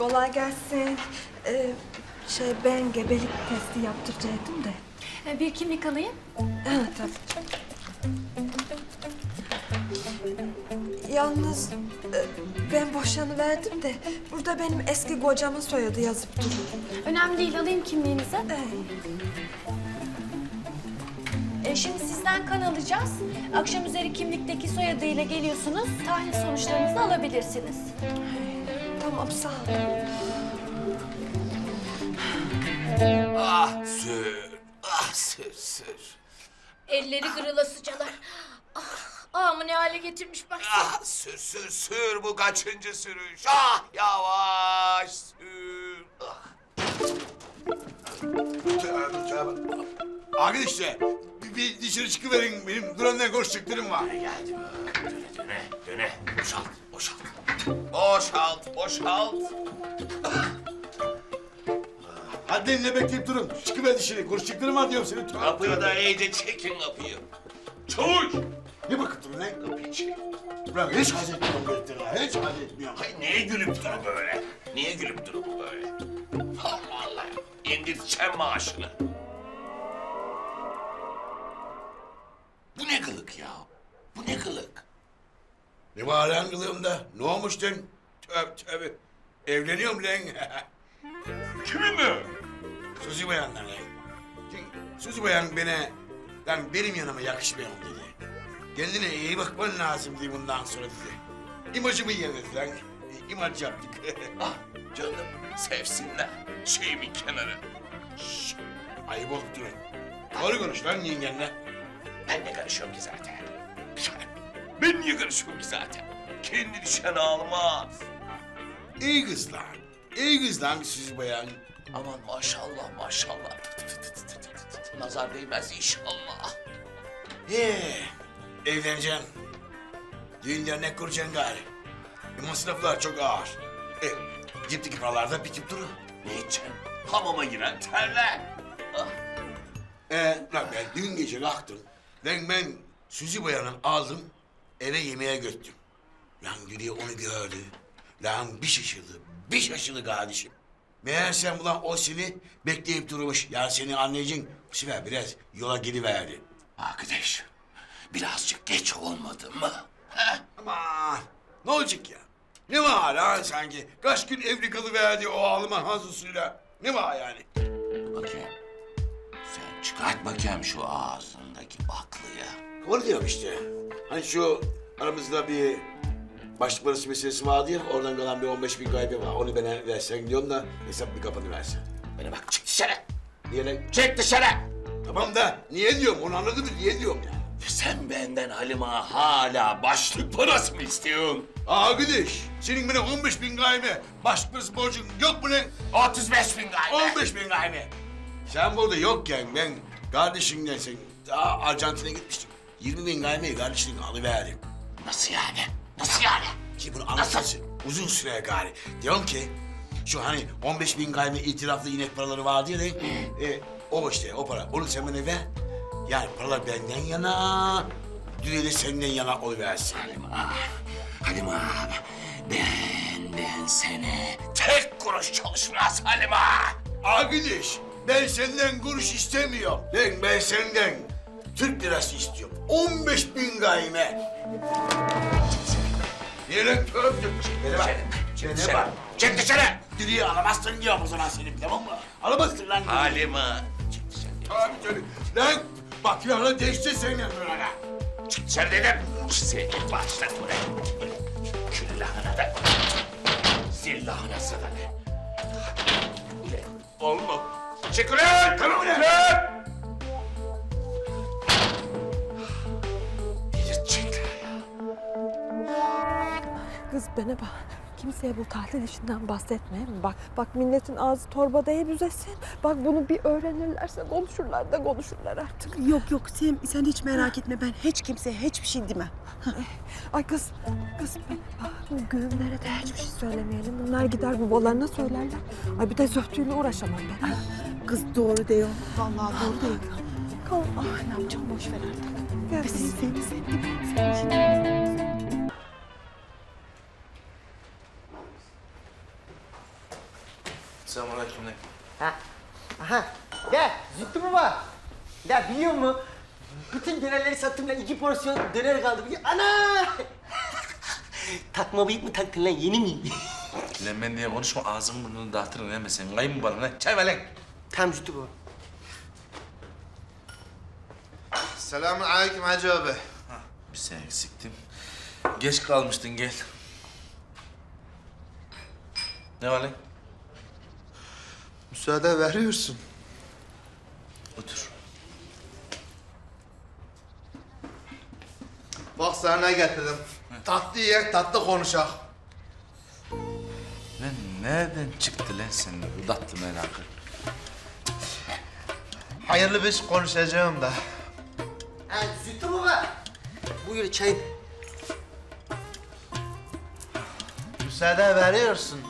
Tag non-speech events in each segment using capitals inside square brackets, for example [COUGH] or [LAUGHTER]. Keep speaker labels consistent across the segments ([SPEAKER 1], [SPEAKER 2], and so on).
[SPEAKER 1] Kolay gelsin. Ee, şey ben gebelik testi yaptıracaktım da.
[SPEAKER 2] Ee, Bir kimlik alayım.
[SPEAKER 1] Ha tabii. Yalnız e, ben boşanıverdim de burada benim eski kocamın soyadı yazıp duruyor.
[SPEAKER 2] Önemli değil alayım kimliğinizi.
[SPEAKER 1] Ee,
[SPEAKER 2] şimdi sizden kan alacağız. Akşam üzeri kimlikteki soyadıyla geliyorsunuz. Tahlil sonuçlarınızı alabilirsiniz.
[SPEAKER 1] Tamam sağ ol.
[SPEAKER 3] Ah sür. Ah sür sür.
[SPEAKER 4] Elleri gırılasıcalar. Ah, ağamı ne hale getirmiş bak.
[SPEAKER 3] Ah sür sür sür bu kaçıncı sürüş? Ah yavaş sür. Ah.
[SPEAKER 5] Tövbe tövbe. Arkadaşlar bir, bir dışarı çıkıverin. Benim duranla konuşacaklarım var.
[SPEAKER 3] Geldi. Döne döne. Boşalt boşalt. Boşalt boşalt.
[SPEAKER 5] Hadi ne bekleyip durun. Çıkıver dışarı. Konuşacaklarım var diyorum. Tövbe
[SPEAKER 3] Kapıyı da iyice çekin kapıyı. Çavuş.
[SPEAKER 5] Ne bakıp durun lan?
[SPEAKER 3] Kapıyı çek.
[SPEAKER 5] Ulan hiç haz etmiyorum böyle. Hiç haz etmiyorum.
[SPEAKER 3] Hay neye gülüp durun böyle? Niye gülüp durun böyle? Allah Allah. İndirteceğim maaşını. Bu ne kılık ya? Bu ne kılık?
[SPEAKER 5] Ne var lan kılığımda? Ne olmuş lan? Tövbe tövbe. Evleniyorum lan. [LAUGHS]
[SPEAKER 3] Kimin mi?
[SPEAKER 5] Suzi Bayan'la lan. Suzi Bayan bana, lan benim yanıma yakışmıyor dedi. Kendine iyi bakman lazım diye bundan sonra dedi. İmajımı yeniledi lan. İmaj yaptık. [LAUGHS]
[SPEAKER 3] Ah canım sevsinler. Şeyimin kenarı.
[SPEAKER 5] Şşş, Ayıp durun. Doğru konuş lan yengenle.
[SPEAKER 3] Ben ne karışıyorum ki zaten? Ben niye karışıyorum ki zaten? Kendi düşen almaz.
[SPEAKER 5] İyi kız lan. İyi kız lan Suzi Bayan.
[SPEAKER 3] Aman maşallah maşallah. Nazar değmez inşallah.
[SPEAKER 5] Ee, evleneceğim. Düğün dernek kuracaksın gari. E, masraflar çok ağır. E, cipteki paralar da bitip durur.
[SPEAKER 3] Ne için? Hamama giren terler. Ah,
[SPEAKER 5] E, lan ben dün gece kalktım. Lan ben Suzi Bayan'ı aldım, eve yemeğe götürdüm. Lan Gülüyor onu gördü. Lan bir şaşırdı, bir şaşırdı kardeşim. Meğersem ulan o seni bekleyip durmuş. Ya seni anlayacağın bu sefer biraz yola geliverdi.
[SPEAKER 3] arkadaş birazcık geç olmadı mı? Heh?
[SPEAKER 5] Aman ne olacak ya? Ne var lan sanki? Kaç gün evli kalıverdi o Alman hazusuyla. Ne var yani?
[SPEAKER 3] Bakayım. Sen çıkart bakayım şu ağzındaki baklıyı.
[SPEAKER 5] Onu diyorum işte. Hani şu aramızda bir başlık parası meselesi vardı ya. Oradan kalan bir 15 bin kaybı var. Onu bana versen diyorum da hesap bir kapanı versen.
[SPEAKER 3] Bana bak çık dışarı.
[SPEAKER 5] Niye lan?
[SPEAKER 3] Çık dışarı.
[SPEAKER 5] Tamam da niye diyorum onu anladın mı? Niye diyorum ya?
[SPEAKER 3] Sen benden Halima hala başlık parası mı istiyorsun?
[SPEAKER 5] Arkadaş senin bana 15 bin gayme başlık parası borcun yok mu lan?
[SPEAKER 3] 35 bin galiba.
[SPEAKER 5] 15 bin gayme. Sen burada yokken ben kardeşimle sen daha Arjantin'e gitmiştim. 20 bin gaymeyi kardeşliğine alıverdim.
[SPEAKER 3] Nasıl yani? Nasıl yani?
[SPEAKER 5] Ki bunu anlatması uzun süre gari. Diyorum ki şu hani 15 bin gayme itiraflı inek paraları vardı ya de, e, o işte o para. Onu sen bana ver. Yani paralar benden yana, düğü de senden yana oluversin.
[SPEAKER 3] Halima, Halima. Benden seni tek kuruş çalışmaz Halima.
[SPEAKER 5] Arkadaş ben senden kuruş istemiyorum. Ben, ben senden Türk lirası istiyorum. 15 bin gayme. Lan köptüm? Bana bak. Bana bak.
[SPEAKER 3] Çık dışarı.
[SPEAKER 5] Diliyi alamazsın diyorum o zaman senin tamam mı? Alamazsın lan.
[SPEAKER 3] Halima. Çık dışarı.
[SPEAKER 5] Tabii tabii. Lan bak ya değişti senin böyle.
[SPEAKER 3] Çık dışarı dedim. Seni başlat buraya. Kül lahana da. Zil lahanası da. Olma. Çık ulan. Tamam ulan.
[SPEAKER 1] Kız bana bak. Kimseye bu tahlil işinden bahsetme. Bak, bak milletin ağzı torbada hep üzesin. Bak bunu bir öğrenirlerse konuşurlar da konuşurlar artık.
[SPEAKER 6] Yok yok sen, sen hiç merak etme ben hiç kimseye hiçbir şey demem.
[SPEAKER 1] Ay kız, kız bak bu güğümlere de hiçbir şey söylemeyelim. Bunlar gider babalarına söylerler. Ay bir de zöhtüyle uğraşamam ben.
[SPEAKER 6] Kız doğru diyor. Vallahi doğru diyor.
[SPEAKER 1] Kal.
[SPEAKER 6] Ah ne yapacağım boş ver artık.
[SPEAKER 1] Gel.
[SPEAKER 6] Biz seni sevdik. Sen şimdi
[SPEAKER 7] Selamünaleyküm ne?
[SPEAKER 8] Ha. Aha. Ya Zühtü baba. Ya biliyor musun? Bütün dönerleri sattım lan. iki porsiyon döner kaldı. Biliyor- Ana! [LAUGHS] Takma bıyık mı taktın lan? Yeni mi? [LAUGHS]
[SPEAKER 7] Lan ben diye konuşma ağzımı burnunu dağıtırım lan ben senin. Kayın mı bana lan? Çay ver lan.
[SPEAKER 8] Tam Zühtü baba.
[SPEAKER 9] Selamun aleyküm Hacı abi.
[SPEAKER 7] Bir sen eksiktin. Geç kalmıştın gel. Ne var lan?
[SPEAKER 9] Müsaade veriyorsun.
[SPEAKER 7] Otur.
[SPEAKER 9] Bak sana ne getirdim. Tatlı yiyek, tatlı konuşak.
[SPEAKER 7] Lan nereden çıktı lan senin bu tatlı merakın?
[SPEAKER 9] Hayırlı bir iş konuşacağım da.
[SPEAKER 8] Ha Zühtü baba. Buyur çayın.
[SPEAKER 9] Müsaade veriyorsun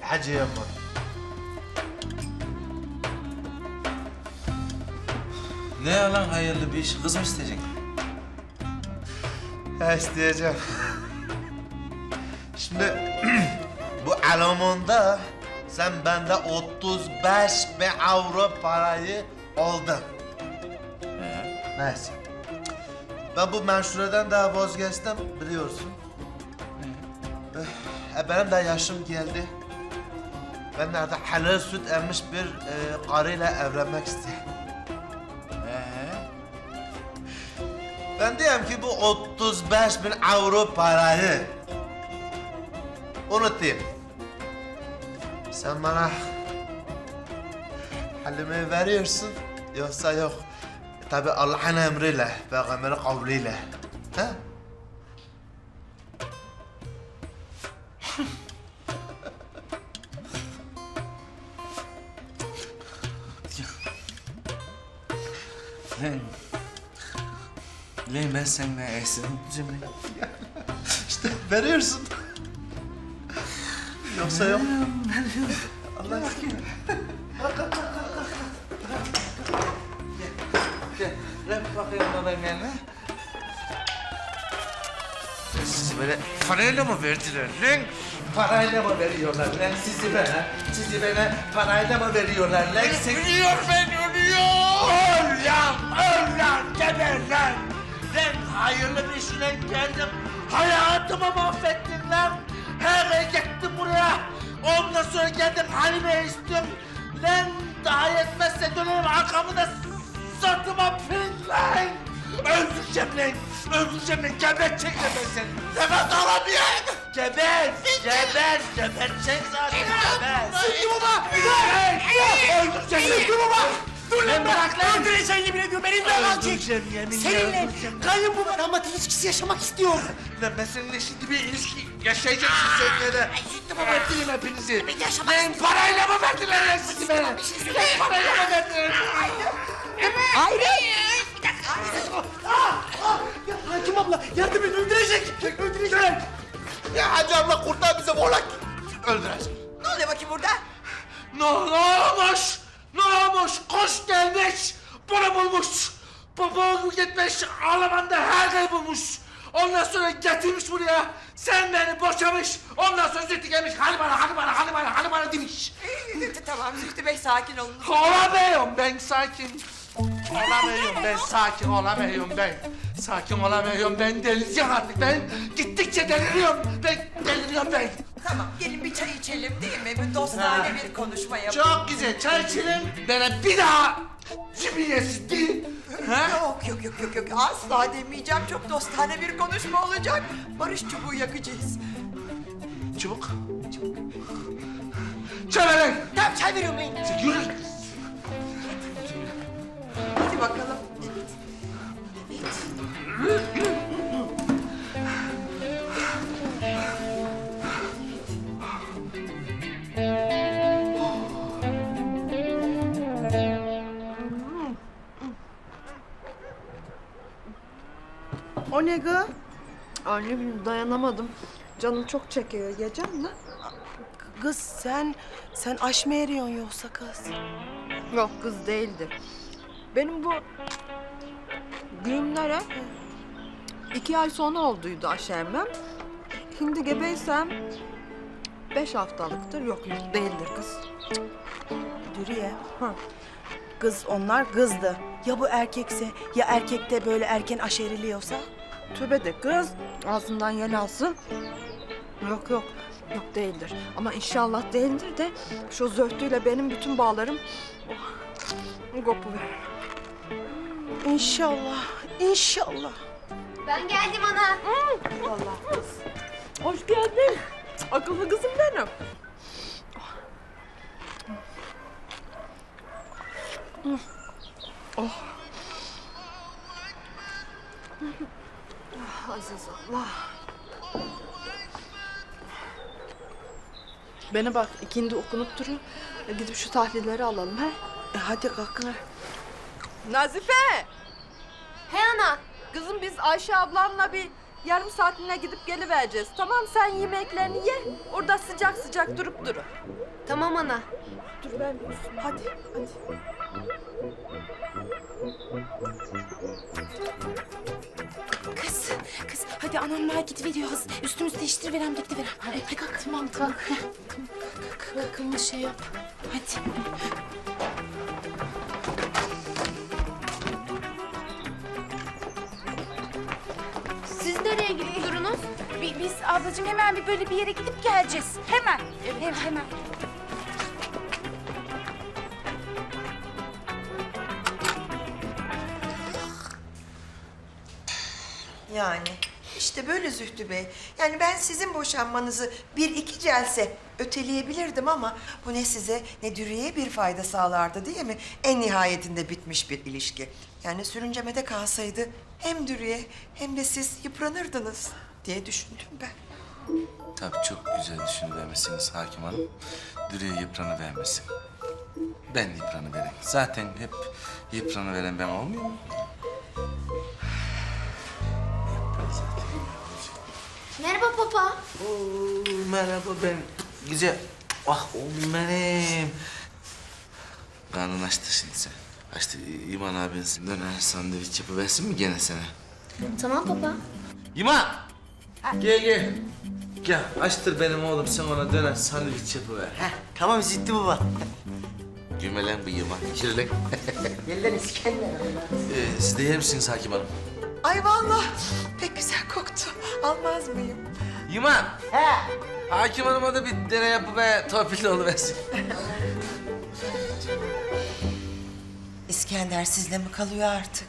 [SPEAKER 9] Hacı Yaman.
[SPEAKER 7] Ne lan hayırlı bir iş? Kız mı isteyeceksin?
[SPEAKER 9] He isteyeceğim. Şimdi [CLEARS THROAT] bu Alamon'da sen bende 35 bin avro parayı aldın. Neyse. Ben bu menşureden daha vazgeçtim biliyorsun. Eh, E, benim de yaşım geldi. Ben de helal süt emmiş bir e, karıyla evlenmek istiyorum. Ben diyorum ki bu 35 bin avro parayı unutayım. Sen bana halimi veriyorsun yoksa yok. Tabi Allah'ın emriyle, peygamberin kavliyle. Ha?
[SPEAKER 7] Lan. Lan ben seninle lan. [LAUGHS]
[SPEAKER 9] İşte veriyorsun. Yoksa yok.
[SPEAKER 7] Gel, lan bakayım babanın yanına. Sizi böyle parayla mı verdiler lan? Parayla mı veriyorlar lan sizi bana? Sizi bana parayla mı veriyorlar lan? Sen... Ölüyor ben ölüyor! Ya öl lan geber lan! Lan hayırlı bir işine geldim. Hayatımı mahvettin lan! Her gittim buraya. Ondan sonra geldim halime istiyorum. Lan daha yetmezse dönerim arkamı da sırtıma pin lan! Öldüreceğim lan! Öldüreceğim lan! Gebertecek de ben seni! Nefes alamıyorum! Geber! Geber! Gebertecek zaten! Geber! Sıkı baba! Öldüreceğim lan! Sıkı baba! Dur lan bırak lan!
[SPEAKER 8] Öldüreceğim yemin ediyorum.
[SPEAKER 7] Öldüreceğim yeminle
[SPEAKER 8] Seninle kayınbaba damat ilişkisi yaşamak istiyor.
[SPEAKER 7] Lan ben seninle şimdi bir ilişki yaşayacaksın seninle de. Baba öptüreyim hepinizi. Lan parayla mı verdiler lan sizi bana? Lan parayla mı verdiler?
[SPEAKER 8] Hakim abla yardım et öldürecek. Öldürecek.
[SPEAKER 9] Ya Hacı abla kurtar bizi oğlak. Öldürecek.
[SPEAKER 6] Ne oluyor bakayım burada?
[SPEAKER 7] Ne, ne olmuş? Ne olmuş? Kuş gelmiş. Bunu bulmuş. Babamı gitmiş. Almanya'da her şey bulmuş. Ondan sonra getirmiş buraya. Sen beni boşamış. Ondan sonra zühtü gelmiş. Hadi bana, hadi bana, hadi bana, hadi bana demiş. [LAUGHS]
[SPEAKER 6] tamam Zühtü Bey sakin olun.
[SPEAKER 7] Olamıyorum ben sakin. Olamıyorum ben sakin olamıyorum ben. Sakin olamıyorum ben delireceğim artık ben. Gittikçe deliriyorum. Ben deliriyorum ben.
[SPEAKER 6] Tamam gelin bir çay içelim değil mi? Bir dostane bir konuşma yapalım.
[SPEAKER 7] Çok güzel çay içelim. Bana bir daha cibiliyesiz değil. Ha?
[SPEAKER 6] Yok yok yok yok yok asla demeyeceğim. Çok dostane bir konuşma olacak. Barış çubuğu yakacağız.
[SPEAKER 7] Çubuk. Çay ver lan.
[SPEAKER 6] Tamam çay veriyorum ben.
[SPEAKER 7] Yürü.
[SPEAKER 1] Annem dayanamadım. Canım çok çekiyor. Yiyeceğim mi?
[SPEAKER 6] Kız sen, sen aş mı eriyorsun yoksa kız?
[SPEAKER 1] Yok kız değildi. Benim bu düğümlere iki ay sonra olduydu aşermem. Şimdi gebeysem beş haftalıktır. Yok yok değildir kız.
[SPEAKER 10] Dürüye. Kız onlar kızdı. Ya bu erkekse ya erkekte böyle erken aşeriliyorsa?
[SPEAKER 1] Tövbe de kız ağzından yel alsın. Yok yok yok değildir. Ama inşallah değildir de şu zöhtüyle benim bütün bağlarım oh, kopuverir.
[SPEAKER 10] İnşallah, inşallah.
[SPEAKER 4] Ben geldim ana.
[SPEAKER 1] Vallahi kız. Hoş geldin. Akıllı kızım benim. Oh. Ah, Aziz Allah. Bana bak ikindi okunup durun. E, Gidip şu tahlilleri alalım he.
[SPEAKER 10] E hadi kalkın.
[SPEAKER 1] Nazife!
[SPEAKER 4] He ana.
[SPEAKER 1] Kızım biz Ayşe ablanla bir yarım saatine gidip gelivereceğiz. Tamam sen yemeklerini ye. Orada sıcak sıcak durup durun.
[SPEAKER 4] Tamam ana.
[SPEAKER 1] Dur ben üstüme. Hadi hadi.
[SPEAKER 10] Kız, hadi anamlar gidiveriyoruz. Üstümüzü değiştiriverem gidiverem. Hadi, hadi kalk. Tamam tamam. Kalkın şey yap. Hadi.
[SPEAKER 4] Siz nereye gidiyorsunuz?
[SPEAKER 10] Bi- Biz ablacığım hemen bir böyle bir yere gidip geleceğiz. Hemen. Hemen. hemen.
[SPEAKER 6] Yani işte böyle Zühtü Bey. Yani ben sizin boşanmanızı bir iki celse öteleyebilirdim ama bu ne size ne Dürüye'ye bir fayda sağlardı değil mi? En nihayetinde bitmiş bir ilişki. Yani sürüncemede kalsaydı hem Dürüye hem de siz yıpranırdınız diye düşündüm ben.
[SPEAKER 11] Tabii çok güzel düşünüvermişsiniz hakim hanım. Dürüye yıpranı vermesin. Ben yıpranı vereyim. Zaten hep yıpranı veren ben olmuyor mu?
[SPEAKER 4] Merhaba papa.
[SPEAKER 11] Oo, merhaba ben güzel. Ah oğlum benim. Karnın açtı şimdi sen. Açtı İman abin döner sandviç yapıversin mi gene sana?
[SPEAKER 4] Tamam papa.
[SPEAKER 11] İman! Gel gel. Gel açtır benim oğlum sen ona döner sandviç yapıver.
[SPEAKER 8] Heh, tamam Zühtü baba.
[SPEAKER 11] Gümelen bu yıman. Kirlen.
[SPEAKER 8] Gel lan İskender.
[SPEAKER 11] ee, siz de yer misiniz hakim hanım?
[SPEAKER 6] Ay vallahi pek güzel koktu. Almaz mıyım?
[SPEAKER 11] Yıman!
[SPEAKER 8] He.
[SPEAKER 11] Hakim hanıma da bir deney yapıver, torpilli oluversin. [LAUGHS]
[SPEAKER 6] İskender sizle mi kalıyor artık?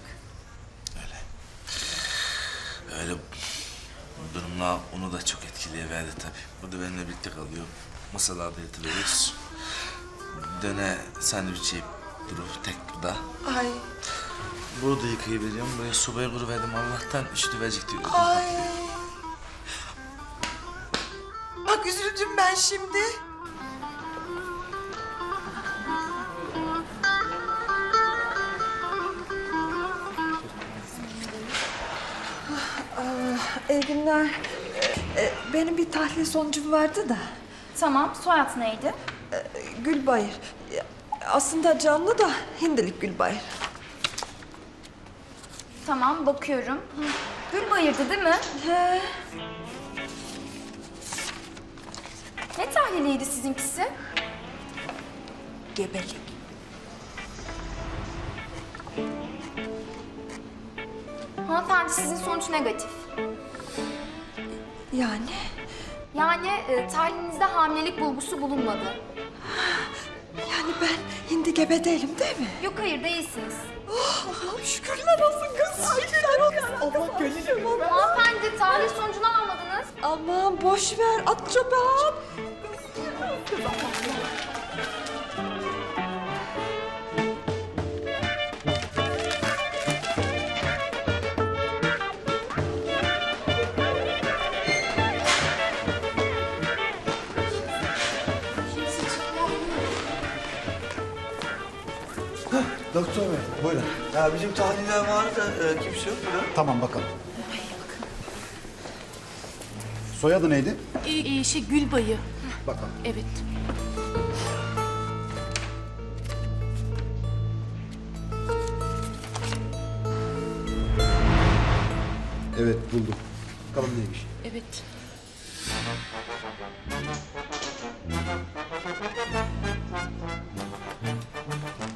[SPEAKER 11] Öyle bu durumla onu da çok etkileyiverdi tabii. Bu da benimle birlikte kalıyor. Masalarda yatıveriyoruz. Döne sandviç yiyip durur tek burada.
[SPEAKER 6] Ay,
[SPEAKER 11] Burada yıkayıveriyorum. Böyle sobaya kuruverdim Allah'tan üşütüverecek diyor.
[SPEAKER 6] ay. Bak üzüldüm ben şimdi.
[SPEAKER 1] İyi günler. Ee, e, Benim bir tahlil sonucum vardı da.
[SPEAKER 2] Tamam, soyad neydi?
[SPEAKER 1] Ee, Gülbayır. Ee, Aslında canlı da hindilik Gülbayır.
[SPEAKER 2] Tamam, bakıyorum. Hı, Gül bayırdı değil mi?
[SPEAKER 1] He.
[SPEAKER 2] Ne tahliliydi sizinkisi?
[SPEAKER 10] Gebelik.
[SPEAKER 2] Hanımefendi sizin sonuç negatif.
[SPEAKER 1] Yani
[SPEAKER 2] Yani e, tahlilinizde hamilelik bulgusu bulunmadı.
[SPEAKER 1] yani ben hindi gebe değilim değil mi?
[SPEAKER 2] Yok hayır değilsiniz.
[SPEAKER 1] Allah'ım şükürler olsun kız. Şükürler olsun. Allah gönlüm
[SPEAKER 2] Hanımefendi tahlil sonucunu almadınız.
[SPEAKER 1] Aman boş ver at çoban.
[SPEAKER 12] Doktor bey, buyurun.
[SPEAKER 8] Ya bizim tahliller vardı da e, kimse yok mu lan?
[SPEAKER 12] Tamam bakalım. Soyadı neydi?
[SPEAKER 10] Ee, şey Gülbayı.
[SPEAKER 12] Bakalım.
[SPEAKER 10] Evet.
[SPEAKER 12] Evet buldum. Bakalım neymiş?
[SPEAKER 10] Evet.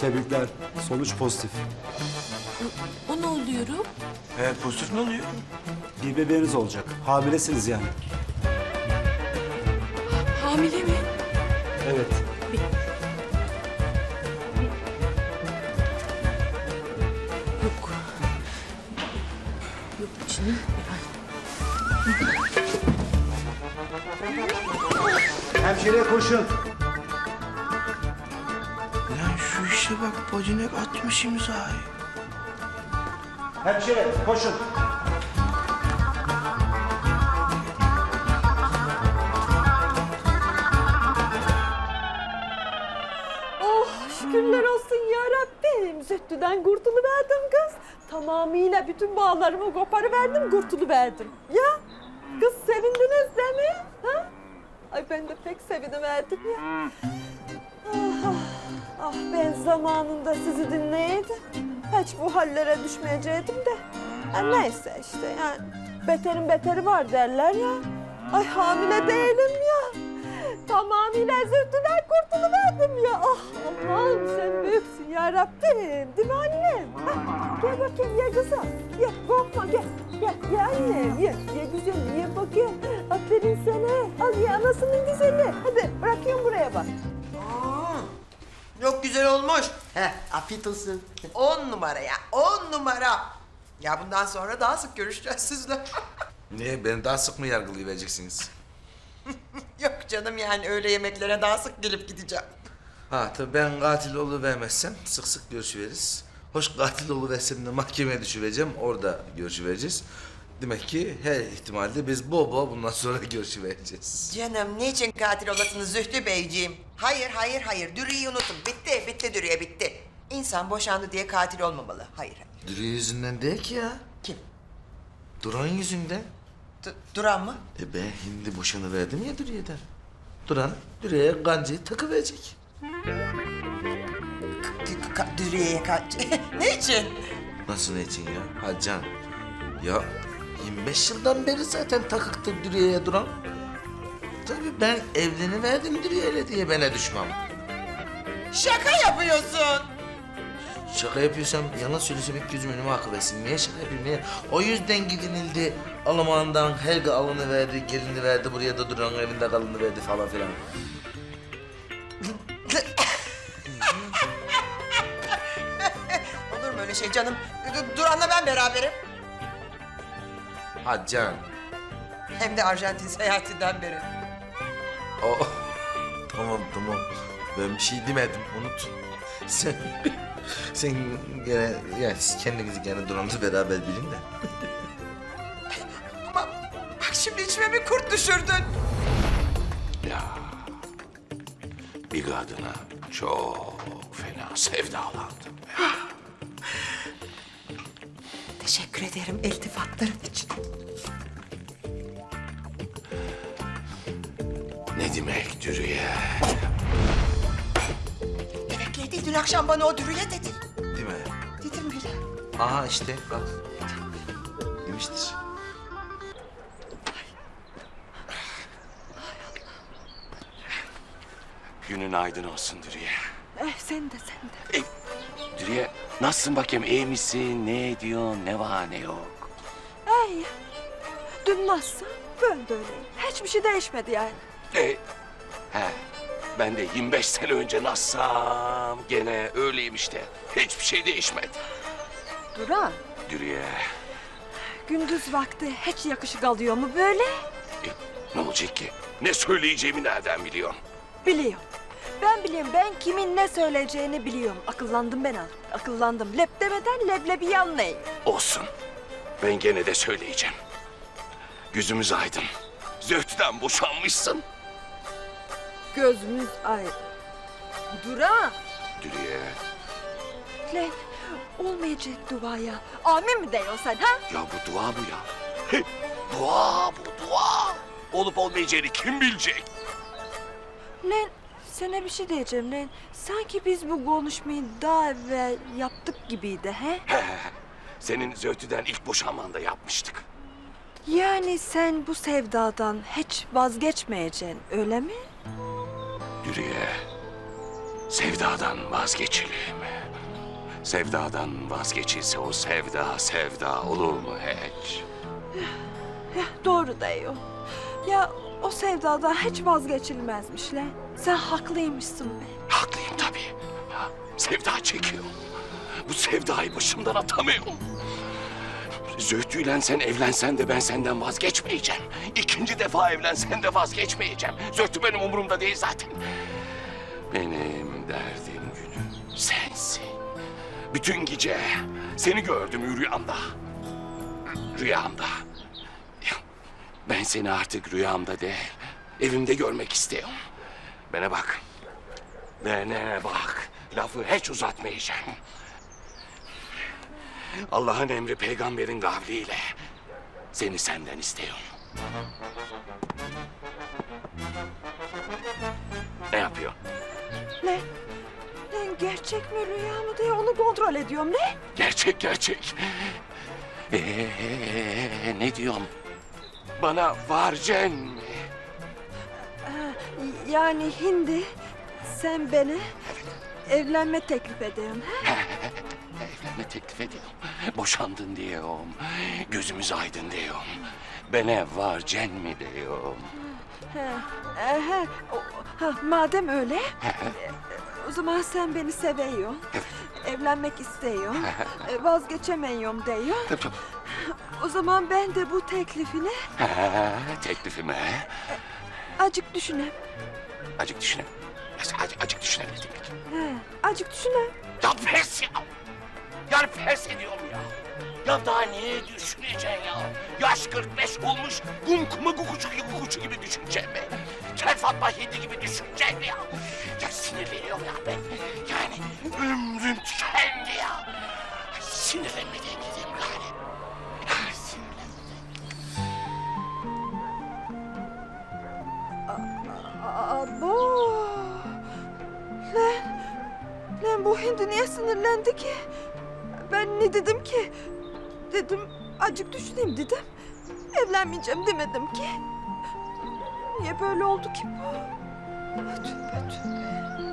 [SPEAKER 12] Tebrikler. Sonuç pozitif.
[SPEAKER 10] O ne oluyor?
[SPEAKER 11] He pozitif ne oluyor?
[SPEAKER 12] Bir bebeğiniz olacak. Hamilesiniz yani.
[SPEAKER 10] Hamile mi?
[SPEAKER 12] Evet.
[SPEAKER 10] Yok. Yok içini.
[SPEAKER 12] Hemşireye koşun.
[SPEAKER 11] Bak bacanak atmış imzayı.
[SPEAKER 12] Hemşire koşun.
[SPEAKER 1] Oh şükürler olsun ya Rabbim. Zühtüden kurtuluverdim kız. Tamamıyla bütün bağlarımı koparıverdim, kurtuluverdim. Ya kız sevindiniz değil mi? Ha? Ay ben de pek seviniverdim ya. Ah, ben zamanında sizi dinleyeydim. Hiç bu hallere düşmeyecektim de. Ha, neyse işte yani beterin beteri var derler ya. Ay hamile değilim ya. Tamamıyla zühtüden kurtuluverdim ya. Ah Allah'ım sen büyüksün ya Rabbim. Değil mi annem? Ha, gel bakayım ye kızım. Ye korkma gel. Gel ye annem ye. Ye güzel ye bakayım. Aferin sana. Al ye anasının güzeli. Hadi bırakıyorum buraya bak.
[SPEAKER 6] Çok güzel olmuş.
[SPEAKER 8] Heh, afiyet olsun. [LAUGHS]
[SPEAKER 6] On numara ya, on numara. Ya bundan sonra daha sık görüşeceğiz sizle. [LAUGHS]
[SPEAKER 11] Niye? Beni daha sık mı yargılayabileceksiniz? [LAUGHS]
[SPEAKER 6] Yok canım yani öyle yemeklere daha sık gelip gideceğim.
[SPEAKER 11] Ha tabii ben katil oluvermezsem sık sık görüşüveririz. Hoş katil oluversem de mahkemeye düşüreceğim. Orada görüşüvereceğiz. Demek ki her ihtimalle biz bol bol bundan sonra [LAUGHS] görüşüvereceğiz.
[SPEAKER 6] Canım niçin katil olasınız Zühtü Beyciğim? Hayır, hayır, hayır. Dürüyü unutun. Bitti, bitti Dürüye, bitti. İnsan boşandı diye katil olmamalı. Hayır.
[SPEAKER 11] Dürüye yüzünden değil ki ya.
[SPEAKER 6] Kim?
[SPEAKER 11] Duran yüzünden.
[SPEAKER 6] Du- Duran mı?
[SPEAKER 11] E ben şimdi boşanıverdim ya Dürüye'den. Duran Dürüye'ye gancayı takıverecek.
[SPEAKER 6] Dü- ka- Dürüye'ye kaç... [LAUGHS] ne için?
[SPEAKER 11] Nasıl ne için ya? Ha can. Ya 25 yıldan beri zaten takıktır Dürüye'ye Duran. Tabii ben evleniverdim Dürüye'yle diye bana düşmem.
[SPEAKER 6] Şaka yapıyorsun.
[SPEAKER 11] Şaka yapıyorsam yalan söylesem ilk gözüm önüme akıversin. Niye şaka yapayım niye? O yüzden gidinildi. Alman'dan Helga alını verdi, gelini verdi, buraya da Duran'ın evinde kalını verdi falan filan.
[SPEAKER 6] Olur mu öyle şey canım? Du- Duran'la ben beraberim.
[SPEAKER 11] Ha can.
[SPEAKER 6] Hem de Arjantin seyahatinden beri.
[SPEAKER 11] O tamam tamam. Ben bir şey demedim unut. Sen sen gene yani siz kendinizi gene Duran'la beraber bilin de.
[SPEAKER 6] Ama bak şimdi içime bir kurt düşürdün.
[SPEAKER 3] Ya bir kadına çok fena sevdalandım.
[SPEAKER 6] Teşekkür ederim iltifatların için.
[SPEAKER 3] Ne demek Dürüye?
[SPEAKER 6] Demek dün akşam bana o dürüye dedi.
[SPEAKER 11] Değil mi?
[SPEAKER 6] Dedim bile.
[SPEAKER 11] Aha işte bak. Demiştir.
[SPEAKER 3] Günün aydın olsun Dürüye.
[SPEAKER 1] Eh sen de sen de.
[SPEAKER 3] Dürüye nasılsın bakayım iyi misin? Ne ediyorsun? Ne var ne yok?
[SPEAKER 1] Ay dün nasıl? Ben de öyleyim. Hiçbir şey değişmedi yani.
[SPEAKER 3] E, he, ben de 25 sene önce nasılsam gene öyleyim işte. Hiçbir şey değişmedi.
[SPEAKER 1] Duran
[SPEAKER 3] Dürüye,
[SPEAKER 1] gündüz vakti hiç yakışık alıyor mu böyle?
[SPEAKER 3] e, ne olacak ki? Ne söyleyeceğimi nereden biliyorsun?
[SPEAKER 1] Biliyorum. Ben biliyorum. Ben kimin ne söyleyeceğini biliyorum. Akıllandım ben artık. Akıllandım. Lep demeden leblebi anlayın.
[SPEAKER 3] Olsun. Ben gene de söyleyeceğim. Gözümüz aydın. Zöhtüden boşanmışsın.
[SPEAKER 1] Gözümüz ayrı. Duran.
[SPEAKER 3] Dürüye,
[SPEAKER 1] Lan olmayacak duaya. Amin mi diyorsun sen ha?
[SPEAKER 3] ya bu dua bu ya. He, dua bu dua. Olup olmayacağını kim bilecek?
[SPEAKER 1] Lan sana bir şey diyeceğim lan. Sanki biz bu konuşmayı daha evvel yaptık gibiydi he? [LAUGHS]
[SPEAKER 3] Senin Zöhtüden ilk boşanmanda yapmıştık.
[SPEAKER 1] Yani sen bu sevdadan hiç vazgeçmeyeceksin öyle mi?
[SPEAKER 3] Dürüye, Sevdadan vazgeçilir mi? Sevdadan vazgeçilse o sevda sevda olur mu hiç?
[SPEAKER 1] Doğru diyor. Ya o sevdadan hiç vazgeçilmezmiş lan. Sen haklıymışsın be.
[SPEAKER 3] Haklıyım tabii. Ha, Sevda çekiyorum. Bu sevdayı başımdan atamıyorum. Zühtüyle sen evlensen de ben senden vazgeçmeyeceğim. İkinci defa evlensen de vazgeçmeyeceğim. Zühtü benim umurumda değil zaten. Benim derdim günüm sensin. Bütün gece seni gördüm rüyamda. Rüyamda. Ya, Ben seni artık rüyamda değil, evimde görmek istiyorum. Bana bak. Bana bak. Lafı hiç uzatmayacağım. Allah'ın emri peygamberin kavliyle seni senden istiyorum. Ne yapıyor?
[SPEAKER 1] Ne? Lan gerçek mi rüya mı diye onu kontrol ediyorum ne?
[SPEAKER 3] Gerçek gerçek. Ee, ne diyorum? Bana varcen?
[SPEAKER 1] Yani hindi sen beni evlenme teklif ediyorsun. ha?
[SPEAKER 3] Evlenme teklif ediyorum. Boşandın diyorum. Gözümüz aydın diyorum. Bana varcen mi diyorum.
[SPEAKER 1] He, e, he, o- ha, madem öyle, e, o zaman sen beni seviyorsun. Evlenmek istiyorsun. e, vazgeçemiyorum diyor.
[SPEAKER 3] Tabii tabii.
[SPEAKER 1] O zaman ben de bu teklifini
[SPEAKER 3] Ha, teklifime
[SPEAKER 1] acık düşüneyim.
[SPEAKER 3] acık düşünelim. Acık, acık düşünelim demek.
[SPEAKER 1] He, acık düşüneyim.
[SPEAKER 3] Ya pes ya. Yani pes ediyorum ya. Ya daha niye düşüneceksin ya? Yaş 45 olmuş, kum kuma kukuçu gibi kukuçu gibi düşüneceğim ben. Kel Fatma Hindi gibi düşüneceğim ya.
[SPEAKER 1] Acık düşüneyim dedim. Evlenmeyeceğim demedim ki. Niye böyle oldu ki bu? Tövbe tövbe.